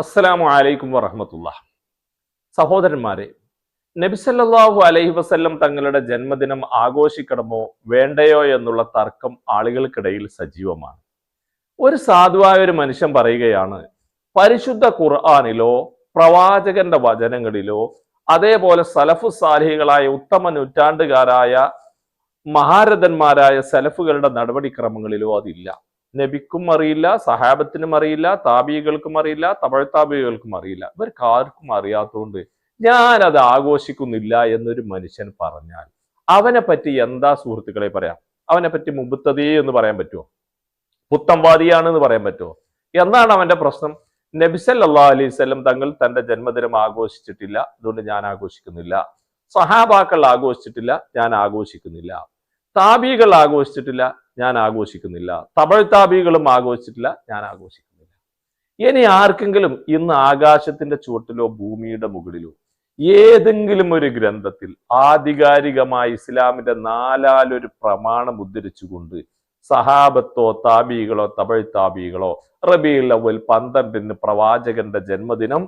അസ്സലാമു അലൈക്കും വറഹമത്തുള്ള. സഹോദരന്മാരെ നബിസല്ലാഹു അലൈഹി വസല്ലം തങ്ങളുടെ ജന്മദിനം ആഘോഷിക്കണമോ വേണ്ടയോ എന്നുള്ള തർക്കം ആളുകൾക്കിടയിൽ സജീവമാണ്. ഒരു സാധുവായ ഒരു മനുഷ്യൻ പറയുകയാണ് പരിശുദ്ധ ഖുർആാനിലോ പ്രവാചകന്റെ വചനങ്ങളിലോ അതേപോലെ സലഫു സാലിഹികളായ ഉത്തമ നൂറ്റാണ്ടുകാരായ മഹാരഥന്മാരായ സലഫുകളുടെ നടപടിക്രമങ്ങളിലോ അതില്ല. നബിക്കും അറിയില്ല സഹാബത്തിനും അറിയില്ല താബികൾക്കും അറിയില്ല തമിഴ് താബികൾക്കും അറിയില്ല. ഇവർക്ക് ആർക്കും അറിയാത്തതുകൊണ്ട് ഞാൻ അത് ആഘോഷിക്കുന്നില്ല എന്നൊരു മനുഷ്യൻ പറഞ്ഞാൽ അവനെ പറ്റി എന്താ സുഹൃത്തുക്കളെ പറയാം? അവനെ പറ്റി മുമ്പത്തതേ എന്ന് പറയാൻ പറ്റുമോ പുത്തംവാദിയാണെന്ന് പറയാൻ പറ്റുമോ എന്താണ് അവന്റെ പ്രശ്നം. നബിസല്ലാ അലൈഹി സ്വലം തങ്ങൾ തന്റെ ജന്മദിനം ആഘോഷിച്ചിട്ടില്ല. അതുകൊണ്ട് ഞാൻ ആഘോഷിക്കുന്നില്ല. സഹാബാക്കൾ ആഘോഷിച്ചിട്ടില്ല. ഞാൻ ആഘോഷിക്കുന്നില്ല. താബികൾ ആഘോഷിച്ചിട്ടില്ല. ഞാൻ ആഘോഷിക്കുന്നില്ല. തമിഴ്താബികളും ആഘോഷിച്ചിട്ടില്ല ഞാൻ ആഘോഷിക്കുന്നില്ല. ഇനി ആർക്കെങ്കിലും ഇന്ന് ആകാശത്തിന്റെ ചുവട്ടിലോ ഭൂമിയുടെ മുകളിലോ ഏതെങ്കിലും ഒരു ഗ്രന്ഥത്തിൽ ആധികാരികമായി ഇസ്ലാമിന്റെ നാലാലൊരു പ്രമാണം ഉദ്ധരിച്ചുകൊണ്ട് സഹാബത്തോ താബികളോ തമിഴ് താബികളോ റബിയുൽ അവൽ പന്ത്രണ്ടിന് പ്രവാചകന്റെ ജന്മദിനം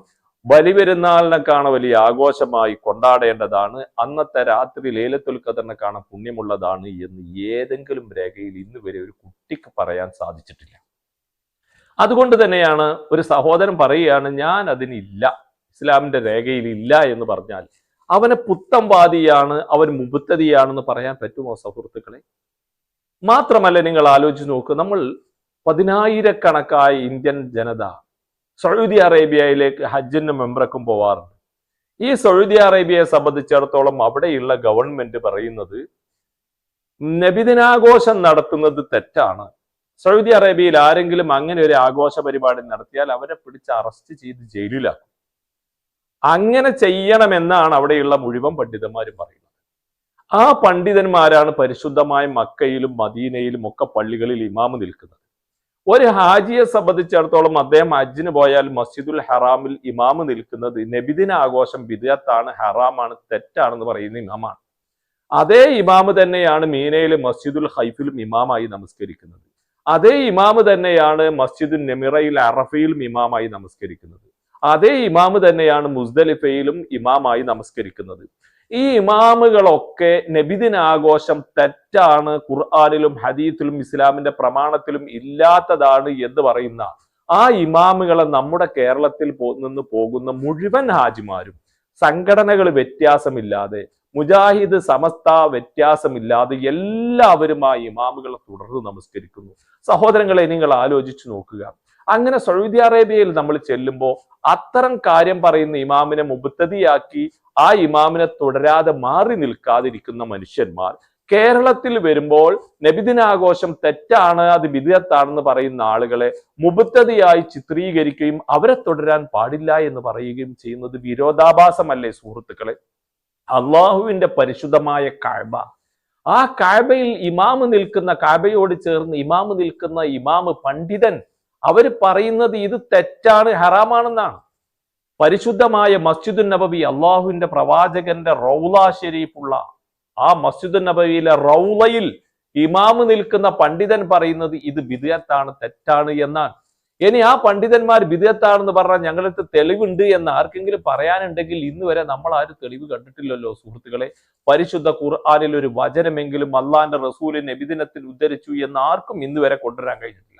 ബലിപെരുന്നാളിനെക്കാണ് വലിയ ആഘോഷമായി കൊണ്ടാടേണ്ടതാണ്. അന്നത്തെ രാത്രി ലേലത്തുൽ കാണാൻ പുണ്യമുള്ളതാണ് എന്ന് ഏതെങ്കിലും രേഖയിൽ ഇന്ന് വരെ ഒരു കുട്ടിക്ക് പറയാൻ സാധിച്ചിട്ടില്ല. അതുകൊണ്ട് തന്നെയാണ് ഒരു സഹോദരൻ പറയുകയാണ് ഞാൻ അതിനില്ല ഇസ്ലാമിന്റെ രേഖയിൽ ഇല്ല എന്ന് പറഞ്ഞാൽ അവനെ പുത്തംവാദിയാണ് അവൻ മുബുത്തതിയാണെന്ന് പറയാൻ പറ്റുമോ സുഹൃത്തുക്കളെ? മാത്രമല്ല നിങ്ങൾ ആലോചിച്ച് നോക്ക് നമ്മൾ പതിനായിരക്കണക്കായ ഇന്ത്യൻ ജനത സൗദി അറേബ്യയിലേക്ക് ഹജ്ജിന് മെമ്പറക്കും പോവാറുണ്ട്. ഈ സൗദി അറേബ്യയെ സംബന്ധിച്ചിടത്തോളം അവിടെയുള്ള ഗവൺമെന്റ് പറയുന്നത് നബിദിനാഘോഷം നടത്തുന്നത് തെറ്റാണ്. സൗദി അറേബ്യയിൽ ആരെങ്കിലും അങ്ങനെ ഒരു ആഘോഷ പരിപാടി നടത്തിയാൽ അവരെ പിടിച്ച് അറസ്റ്റ് ചെയ്ത് ജയിലിലാക്കും. അങ്ങനെ ചെയ്യണമെന്നാണ് അവിടെയുള്ള മുഴുവൻ പണ്ഡിതന്മാരും പറയുന്നത്. ആ പണ്ഡിതന്മാരാണ് പരിശുദ്ധമായ മക്കയിലും മദീനയിലും ഒക്കെ പള്ളികളിൽ ഇമാമ് നിൽക്കുന്നത്. ഒരു ഹാജിയെ സംബന്ധിച്ചിടത്തോളം അദ്ദേഹം ഹജ്ജിന് പോയാൽ മസ്ജിദുൽ ഹറാമിൽ ഇമാമ് നിൽക്കുന്നത് നബിദിന ആഘോഷം ബിദത്താണ് ഹറാമാണ് തെറ്റാണെന്ന് പറയുന്ന ഇമാമാണ്. അതേ ഇമാമ് തന്നെയാണ് മീനയിലെ മസ്ജിദുൽ ഹൈഫിലും ഇമാമായി നമസ്കരിക്കുന്നത്. അതേ ഇമാമ് തന്നെയാണ് മസ്ജിദുൽ നെമിറയിൽ അറഫയിലും ഇമാമായി നമസ്കരിക്കുന്നത്. അതേ ഇമാമ് തന്നെയാണ് മുസ്ദലിഫയിലും ഇമാമായി നമസ്കരിക്കുന്നത്. ഈ ഇമാമുകളൊക്കെ നബിദിന ആഘോഷം തെറ്റാണ് ഖുർആാനിലും ഹദീത്തിലും ഇസ്ലാമിന്റെ പ്രമാണത്തിലും ഇല്ലാത്തതാണ് എന്ന് പറയുന്ന ആ ഇമാമുകളെ നമ്മുടെ കേരളത്തിൽ നിന്ന് പോകുന്ന മുഴുവൻ ഹാജിമാരും സംഘടനകൾ വ്യത്യാസമില്ലാതെ മുജാഹിദ് സമസ്ത വ്യത്യാസമില്ലാതെ എല്ലാവരും ആ ഇമാമുകളെ തുടർന്ന് നമസ്കരിക്കുന്നു. സഹോദരങ്ങളെ നിങ്ങൾ ആലോചിച്ചു നോക്കുക. അങ്ങനെ സൗദി അറേബ്യയിൽ നമ്മൾ ചെല്ലുമ്പോൾ അത്തരം കാര്യം പറയുന്ന ഇമാമിനെ മുബത്തതിയാക്കി ആ ഇമാമിനെ തുടരാതെ മാറി നിൽക്കാതിരിക്കുന്ന മനുഷ്യന്മാർ. കേരളത്തിൽ വരുമ്പോൾ നബിദിനാഘോഷം തെറ്റാണ് അത് വിദഗത്താണെന്ന് പറയുന്ന ആളുകളെ മുബത്തതിയായി ചിത്രീകരിക്കുകയും അവരെ തുടരാൻ പാടില്ല എന്ന് പറയുകയും ചെയ്യുന്നത് വിരോധാഭാസമല്ലേ സുഹൃത്തുക്കളെ? അള്ളാഹുവിന്റെ പരിശുദ്ധമായ കാഴ്ബ. ആ കാഴ്ബയിൽ ഇമാമ് നിൽക്കുന്ന കാഴ്ബയോട് ചേർന്ന് ഇമാമ് നിൽക്കുന്ന ഇമാമ് പണ്ഡിതൻ അവർ പറയുന്നത് ഇത് തെറ്റാണ് ഹറാമാണെന്നാണ്. പരിശുദ്ധമായ മസ്ജിദുൻ നബവി അള്ളാഹുവിന്റെ പ്രവാചകന്റെ റൗല ഷെരീഫുള്ള ആ മസ്ജിദുൻ നബവിയിലെ റൗലയിൽ ഇമാമ് നിൽക്കുന്ന പണ്ഡിതൻ പറയുന്നത് ഇത് ബിദത്താണ് തെറ്റാണ് എന്നാണ്. ഇനി ആ പണ്ഡിതന്മാർ ബിദത്താണെന്ന് പറഞ്ഞാൽ ഞങ്ങൾക്ക് തെളിവുണ്ട് എന്ന് ആർക്കെങ്കിലും പറയാനുണ്ടെങ്കിൽ ഇന്ന് വരെ നമ്മൾ ആരും തെളിവ് കണ്ടിട്ടില്ലല്ലോ സുഹൃത്തുക്കളെ. പരിശുദ്ധ ഖുർആാനിൽ ഒരു വചനമെങ്കിലും അള്ളാന്റെ റസൂലിൻ നബിദിനത്തിൽ ഉദ്ധരിച്ചു എന്ന് ആർക്കും ഇന്ന് വരെ കൊണ്ടുവരാൻ കഴിഞ്ഞിട്ടില്ല.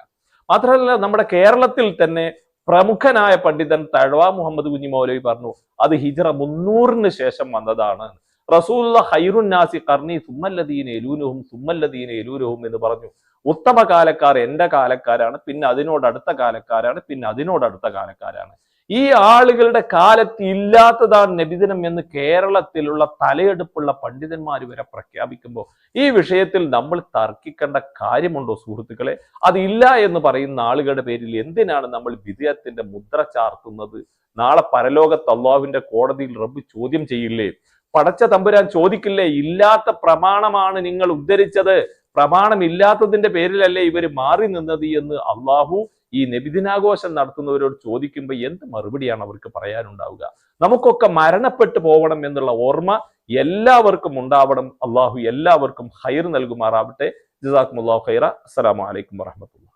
മാത്രമല്ല നമ്മുടെ കേരളത്തിൽ തന്നെ പ്രമുഖനായ പണ്ഡിതൻ തഴവ മുഹമ്മദ് കുഞ്ഞി മൗലവി പറഞ്ഞു അത് ഹിജറ മുന്നൂറിന് ശേഷം വന്നതാണ്. റസൂല്ല ഹൈറുന്നാസി നാസി കർണി സുമ്മല്ലദീൻ എലൂനുഹും സുമ്മല്ലദീൻ എലൂനുഹും എന്ന് പറഞ്ഞു. ഉത്തമ കാലക്കാർ എന്റെ കാലക്കാരാണ് പിന്നെ അതിനോടടുത്ത കാലക്കാരാണ് പിന്നെ അതിനോടടുത്ത കാലക്കാരാണ്. ഈ ആളുകളുടെ കാലത്ത് ഇല്ലാത്തതാണ് നബിദിനം എന്ന് കേരളത്തിലുള്ള തലയെടുപ്പുള്ള പണ്ഡിതന്മാർ വരെ പ്രഖ്യാപിക്കുമ്പോൾ ഈ വിഷയത്തിൽ നമ്മൾ തർക്കിക്കേണ്ട കാര്യമുണ്ടോ സുഹൃത്തുക്കളെ? അതില്ല എന്ന് പറയുന്ന ആളുകളുടെ പേരിൽ എന്തിനാണ് നമ്മൾ വിജയത്തിന്റെ മുദ്ര ചാർത്തുന്നത്? നാളെ പരലോകത്ത് അള്ളാഹുവിന്റെ കോടതിയിൽ റബ്ബ് ചോദ്യം ചെയ്യില്ലേ? പടച്ച തമ്പുരാൻ ചോദിക്കില്ലേ? ഇല്ലാത്ത പ്രമാണമാണ് നിങ്ങൾ ഉദ്ധരിച്ചത്. പ്രമാണമില്ലാത്തതിന്റെ പേരിലല്ലേ ഇവർ മാറി നിന്നത് എന്ന് അള്ളാഹു ഈ നബിദിനാഘോഷം നടത്തുന്നവരോട് ചോദിക്കുമ്പോൾ എന്ത് മറുപടിയാണ് അവർക്ക് പറയാനുണ്ടാവുക? നമുക്കൊക്കെ മരണപ്പെട്ടു പോകണം എന്നുള്ള ഓർമ്മ എല്ലാവർക്കും ഉണ്ടാവണം. അള്ളാഹു എല്ലാവർക്കും ഹൈർ നൽകുമാറാവട്ടെ. ജസാഖ് ഖൈറ. അസ്സലാമു അലൈക്കും വറഹമത്തുള്ള